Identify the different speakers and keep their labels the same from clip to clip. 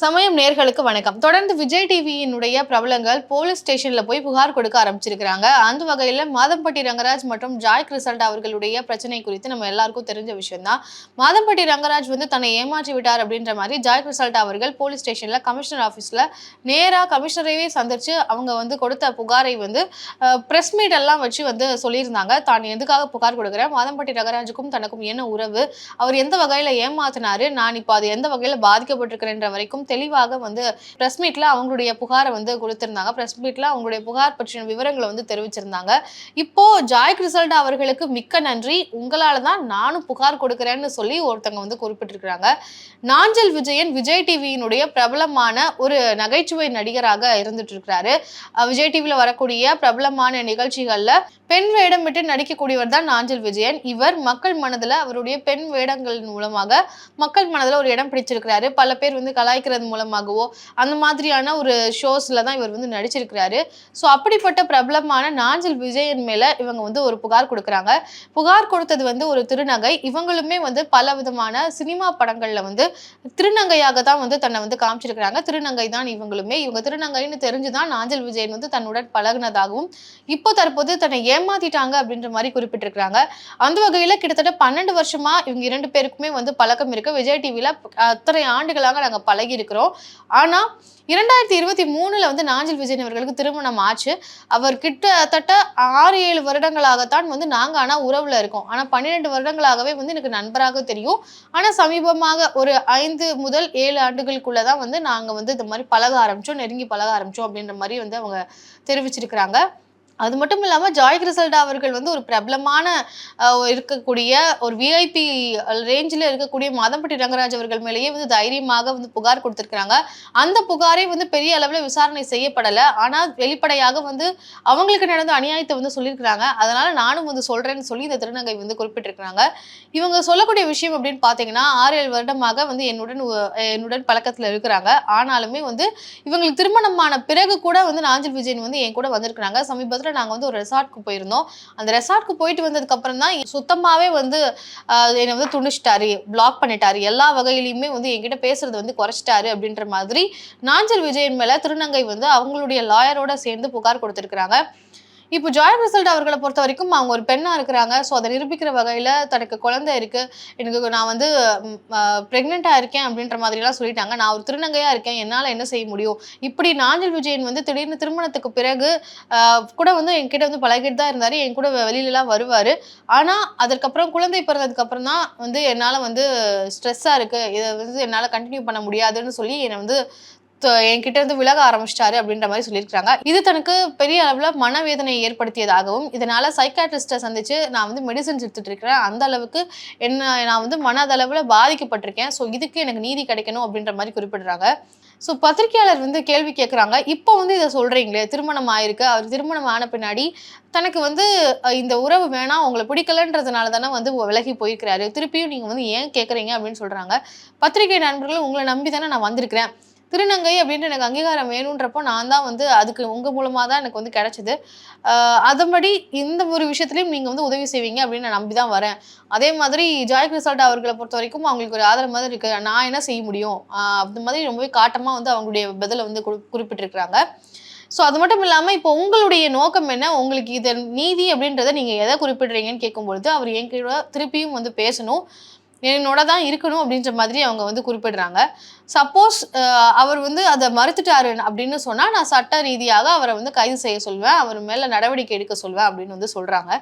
Speaker 1: சமயம் நேர்களுக்கு வணக்கம். தொடர்ந்து விஜய் டிவியினுடைய பிரபலங்கள் போலீஸ் ஸ்டேஷன்ல போய் புகார் கொடுக்க ஆரம்பிச்சிருக்கிறாங்க. அந்த வகையில மாதம்பட்டி ரங்கராஜ் மற்றும் ஜாய் கிரிசல்ட் அவர்களுடைய பிரச்சனை குறித்து நம்ம எல்லாருக்கும் தெரிஞ்ச விஷயம் தான் மாதம்பட்டி ரங்கராஜ் வந்து தன்னை ஏமாற்றி விட்டார் அப்படின்ற மாதிரி ஜாய் கிரிசல்ட் அவர்கள் போலீஸ் ஸ்டேஷன்ல கமிஷனர் ஆஃபீஸ்ல நேரா கமிஷனரையே சந்திச்சு அவங்க வந்து கொடுத்த புகாரை வந்து பிரஸ் மீட் எல்லாம் வச்சு வந்து சொல்லியிருந்தாங்க. தான் எதுக்காக புகார் கொடுக்குறேன் மாதம்பட்டி ரங்கராஜுக்கும் தனக்கும் என்ன உறவு? அவர் எந்த வகையில ஏமாத்தினாரு? நான் இப்போ அது எந்த வகையில பாதிக்கப்பட்டிருக்கிறேன்ற வரைக்கும் தெளிவாக வந்து பிரஸ் மீட்ல அவங்களுடைய புகாரை வந்து கொடுத்திருந்தாங்க. பிரஸ் மீட்ல அவங்களுடைய புகார் பற்றின விவரங்களை வந்து தெரிவிச்சிருந்தாங்க. இப்போ ஜாய் கிரிசல்ட் அவர்களுக்கு மிக்க நன்றி. உங்களால தான் நானும் புகார் கொடுக்குறேன்னு சொல்லி ஒருத்தவங்க வந்து குறிப்பிட்டிருக்கிறாங்க. நாஞ்சல் விஜயன் விஜய் டிவியினுடைய பிரபலமான ஒரு நகைச்சுவை நடிகராக இருந்துட்டு இருக்கிறாரு விஜய் டிவியில் வரக்கூடிய பிரபலமான நிகழ்ச்சிகள்ல பெண் வேடம் விட்டு நடிக்கக்கூடியவர் தான் நாஞ்சல் விஜயன். இவர் மக்கள் மனதில் அவருடைய பெண் வேடங்கள் மூலமாக மக்கள் மனதில் ஒரு இடம் பிடிச்சிருக்கிறாரு. பல பேர் வந்து கலாய்க்கிறது மூலமாகவோ அந்த மாதிரியான ஒரு ஷோஸில் தான் இவர் வந்து நடிச்சிருக்கிறாரு. ஸோ அப்படிப்பட்ட பிரபலமான நாஞ்சல் விஜயன் மேலே இவங்க வந்து ஒரு புகார் கொடுக்குறாங்க. புகார் கொடுத்தது வந்து ஒரு திருநங்கை. இவங்களுமே வந்து பல விதமான சினிமா படங்களில் வந்து திருநங்கையாக தான் வந்து தன்னை வந்து காமிச்சிருக்கிறாங்க. திருநங்கை தான் இவங்களுமே. இவங்க திருநங்கைன்னு தெரிஞ்சுதான் நாஞ்சல் விஜயன் வந்து தன்னுடன் பழகுனதாகவும் இப்போ தற்போது தன்னை ஏமாத்திட்டாங்க அப்படின்ற மாதிரி குறிப்பிட்டிருக்கிறாங்க. அந்த வகையில கிட்டத்தட்ட பன்னெண்டு வருஷமா இவங்க இரண்டு பேருக்குமே வந்து பழக்கம் இருக்கு. விஜய் டிவியில் அத்தனை ஆண்டுகளாக நாங்க பழகி இருக்கிறோம். ஆனா இரண்டாயிரத்தி இருபத்தி மூணுல வந்து நாஞ்சில் விஜயன் அவர்களுக்கு திருமணம் ஆச்சு. அவர் கிட்டத்தட்ட ஆறு ஏழு வருடங்களாகத்தான் வந்து நாங்க ஆனா உறவுல இருக்கோம். ஆனா பன்னிரெண்டு வருடங்களாகவே வந்து எனக்கு நண்பராக தெரியும். ஆனா சமீபமாக ஒரு ஐந்து முதல் ஏழு ஆண்டுகளுக்குள்ளதான் வந்து நாங்க வந்து இந்த மாதிரி பழக ஆரம்பிச்சோம். நெருங்கி பழக ஆரம்பிச்சோம் அப்படின்ற மாதிரி வந்து அவங்க தெரிவிச்சிருக்கிறாங்க. அது மட்டும் இல்லாமல் ஜாய் கிரிசல்டா அவர்கள் வந்து ஒரு பிரபலமான இருக்கக்கூடிய ஒரு விஐபி ரேஞ்சில் இருக்கக்கூடிய மாதம்பட்டி ரங்கராஜ் அவர்கள் மேலேயே வந்து தைரியமாக வந்து புகார் கொடுத்துருக்குறாங்க. அந்த புகாரே வந்து பெரிய அளவில் விசாரணை செய்யப்படலை. ஆனால் வெளிப்படையாக வந்து அவங்களுக்கு நடந்த அநியாயத்தை வந்து சொல்லியிருக்கிறாங்க. அதனால நானும் வந்து சொல்கிறேன்னு சொல்லி இந்த திருநங்கை வந்து குறிப்பிட்டிருக்கிறாங்க. இவங்க சொல்லக்கூடிய விஷயம் அப்படின்னு பார்த்தீங்கன்னா ஆறு ஏழு வருடமாக வந்து என்னுடன் என்னுடன் பழக்கத்தில் இருக்கிறாங்க. ஆனாலுமே வந்து இவங்களுக்கு திருமணமான பிறகு கூட வந்து நாஞ்சில் விஜயன் வந்து என் கூட வந்திருக்கிறாங்க. சமீபத்தில் நாங்கள் வந்து ஒரு ரெசார்ட்க்கு போயிருந்தோம். அந்த ரெசார்ட்க்கு போயிட்டு வந்ததுக்கு அப்புறம் தான் சுத்தமாகவே வந்து என்னை வந்து துணிச்சிட்டாரு பிளாக் பண்ணிட்டாரு. எல்லா வகையிலையுமே வந்து என்கிட்ட பேசுறது வந்து குறைச்சிட்டாரு அப்படின்ற மாதிரி நாஞ்சல் விஜயன் மேல திருநங்கை வந்து அவங்களுடைய லாயரோட சேர்ந்து புகார் கொடுத்துருக்காங்க இப்போ ஜாய் ரிசல்ட் அவர்களை பொறுத்த வரைக்கும் அவங்க ஒரு பெண்ணா இருக்கிறாங்க. ஸோ அதை நிரூபிக்கிற வகையில தனக்கு குழந்தை இருக்கு. எனக்கு நான் வந்து ப்ரெக்னெண்ட்டாக இருக்கேன் அப்படின்ற மாதிரிலாம் சொல்லிட்டாங்க. நான் ஒரு திருநங்கையா இருக்கேன். என்னால் என்ன செய்ய முடியும்? இப்படி நாஞ்சல் விஜயன் வந்து திடீர்னு திருமணத்துக்கு பிறகு கூட வந்து என்கிட்ட வந்து பழகிட்டு தான் இருந்தார். என் கூட வெளியிலலாம் வருவார். ஆனால் அதற்கப்புறம் குழந்தை பிறந்ததுக்கப்புறம் தான் வந்து என்னால் வந்து ஸ்ட்ரெஸ்ஸாக இருக்குது இதை வந்து என்னால் கண்டினியூ பண்ண முடியாதுன்னு சொல்லி என்னை வந்து என்கிட்ட இருந்து விலக ஆரம்பிச்சிட்டாரு அப்படின்ற மாதிரி சொல்லியிருக்காங்க இது தனக்கு பெரிய அளவில் மனவேதனையை ஏற்படுத்தியதாகவும் இதனால சைக்காட்ரிஸ்ட்டை சந்திச்சு நான் வந்து மெடிசன்ஸ் எடுத்துட்டு இருக்கிறேன். அந்த அளவுக்கு என்ன நான் வந்து மனதளவில் பாதிக்கப்பட்டிருக்கேன். ஸோ இதுக்கு எனக்கு நீதி கிடைக்கணும் அப்படின்ற மாதிரி குறிப்பிடுறாங்க. ஸோ பத்திரிகையாளர் வந்து கேள்வி கேட்குறாங்க இப்போ வந்து இதை சொல்கிறீங்களே திருமணம் ஆயிருக்கு. அவர் திருமணம் ஆன பின்னாடி தனக்கு வந்து இந்த உறவு வேணாம் உங்களை பிடிக்கலன்றதுனால தானே வந்து விலகி போயிருக்கிறாரு. திருப்பியும் நீங்கள் வந்து ஏன் கேட்குறீங்க அப்படின்னு சொல்கிறாங்க பத்திரிகை நண்பர்கள் உங்களை நம்பி தானே நான் வந்திருக்கிறேன். திருநங்கை அப்படின்ட்டு எனக்கு அங்கீகாரம் வேணுன்றப்போ நான் தான் வந்து அதுக்கு உங்கள் மூலமாக தான் எனக்கு வந்து கிடச்சிது. அதன்படி இந்த ஒரு விஷயத்துலையும் நீங்கள் வந்து உதவி செய்வீங்க அப்படின்னு நான் நம்பி தான் வரேன். அதே மாதிரி ஜாய் கிரிசால்ட் அவர்களை பொறுத்த வரைக்கும் அவங்களுக்கு ஒரு ஆதரவு மாதிரி இருக்கு. நான் என்ன செய்ய முடியும்? அந்த மாதிரி ரொம்பவே காட்டமாக வந்து அவங்களுடைய பதிலை வந்து குறிப்பிட்டிருக்கிறாங்க. ஸோ அது மட்டும் இல்லாமல் இப்போ உங்களுடைய நோக்கம் என்ன? உங்களுக்கு இதன் நீதி அப்படின்றத நீங்கள் எதை குறிப்பிடுறீங்கன்னு கேட்கும்பொழுது அவர் என்கிட்ட திருப்பியும் வந்து பேசணும். என்னோட தான் இருக்கணும் அப்படின்ற மாதிரி அவங்க வந்து குறிப்பிடுறாங்க. சப்போஸ் அவர் வந்து அதை மறுத்துட்டாரு அப்படின்னு சொன்னால் நான் சட்ட ரீதியாக அவரை வந்து கைது செய்ய சொல்வேன் அவர் மேலே நடவடிக்கை எடுக்க சொல்வேன் அப்படின்னு வந்து சொல்கிறாங்க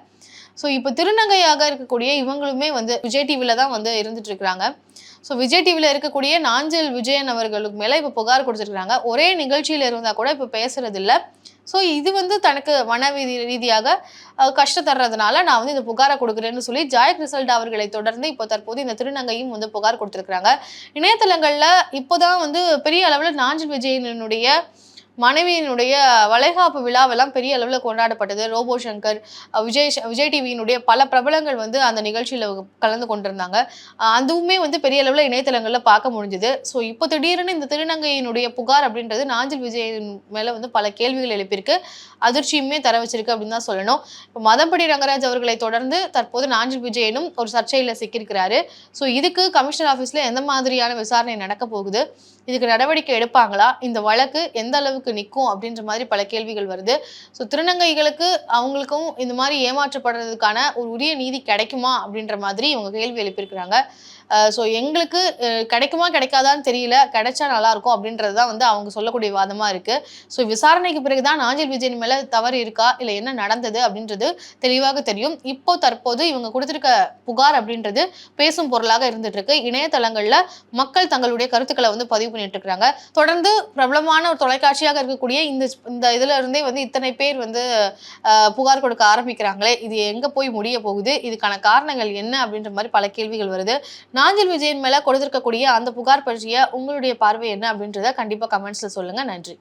Speaker 1: ஸோ இப்போ திருநங்கையாக இருக்கக்கூடிய இவங்களுமே வந்து விஜய் டிவியில் தான் வந்து இருந்துட்டு இருக்கிறாங்க. ஸோ விஜய் டிவியில் இருக்கக்கூடிய நாஞ்சல் விஜயன் அவர்களுக்கு மேலே இப்போ புகார் கொடுத்துருக்காங்க ஒரே நிகழ்ச்சியில் இருந்தால் கூட இப்போ பேசுறது ஸோ இது வந்து தனக்கு மன ரீதி- ரீதியாக கஷ்டத்தர்றதுனால கஷ்டம் தர்றதுனால நான் வந்து இந்த புகாரை கொடுக்குறேன்னு சொல்லி ஜாய் ரிசல்ட் அவர்களை தொடர்ந்து இப்போ தற்போது இந்த திருநங்கையும் வந்து புகார் கொடுத்துருக்குறாங்க. இணையதளங்களில் இப்போதான் வந்து பெரிய அளவில் நாஞ்சில் விஜயனுடைய மனைவியினுடைய வளைகாப்பு விழாவெல்லாம் பெரிய அளவில் கொண்டாடப்பட்டது. ரோபோ சங்கர் விஜய் ஷ- விஜய் டிவியினுடைய பல பிரபலங்கள் வந்து அந்த நிகழ்ச்சியில் கலந்து கொண்டிருந்தாங்க. அதுவுமே வந்து பெரிய அளவில் இணையதளங்களில் பார்க்க முடிஞ்சுது. ஸோ இப்போ திடீர்னு இந்த திருநங்கையினுடைய புகார் அப்படின்றது நாஞ்சில் விஜயின் மேலே வந்து பல கேள்விகள் எழுப்பியிருக்கு. அதிர்ச்சியுமே தர வச்சிருக்கு அப்படின்னு தான் சொல்லணும். இப்போ மதம்படி ரங்கராஜ் அவர்களை தொடர்ந்து தற்போது நாஞ்சில் விஜயனும் ஒரு சர்ச்சையில் சிக்கியிருக்கிறாரு. ஸோ இதுக்கு கமிஷனர் ஆஃபீஸில் எந்த மாதிரியான விசாரணை நடக்க போகுது? இதுக்கு நடவடிக்கை எடுப்பாங்களா? இந்த வழக்கு எந்த அளவுக்கு நிற்கும் அப்படின்ற மாதிரி பல கேள்விகள் வருது. ஸோ திருநங்கைகளுக்கு அவங்களுக்கும் இந்த மாதிரி ஏமாற்றப்படுறதுக்கான ஒரு உரிய நீதி கிடைக்குமா அப்படின்ற மாதிரி இவங்க கேள்வி எழுப்பியிருக்கிறாங்க. ஸோ எங்களுக்கு கிடைக்குமா கிடைக்காதான்னு தெரியல. கிடைச்சா நல்லா இருக்கும் அப்படின்றது தான் வந்து அவங்க சொல்லக்கூடிய வாதமாக இருக்கு. ஸோ விசாரணைக்கு பிறகுதான் நாஞ்சில் விஜயன் மேலே தவறு இருக்கா? இல்லை என்ன நடந்தது அப்படின்றது தெளிவாக தெரியும். இப்போ தற்போது இவங்க கொடுத்துருக்க புகார் அப்படின்றது பேசும் பொருளாக இருந்துட்டு இருக்கு. இணையதளங்களில் மக்கள் தங்களுடைய கருத்துக்களை வந்து பதிவு பண்ணிட்டு இருக்கிறாங்க தொடர்ந்து பிரபலமான ஒரு தொலைக்காட்சியாக இருக்கக்கூடிய இந்த இந்த இதுல இருந்தே வந்து இத்தனை பேர் வந்து புகார் கொடுக்க ஆரம்பிக்கிறாங்களே இது எங்க போய் முடிய போகுது? இதுக்கான காரணங்கள் என்ன? அப்படின்ற மாதிரி பல கேள்விகள் வருது. நாஞ்சில் விஜயன் மேல கொடுத்திருக்கக்கூடிய அந்த புகார் பற்றிய உங்களுடைய பார்வை என்ன அப்படின்றத கண்டிப்பா கமெண்ட்ஸ்ல சொல்லுங்க. நன்றி.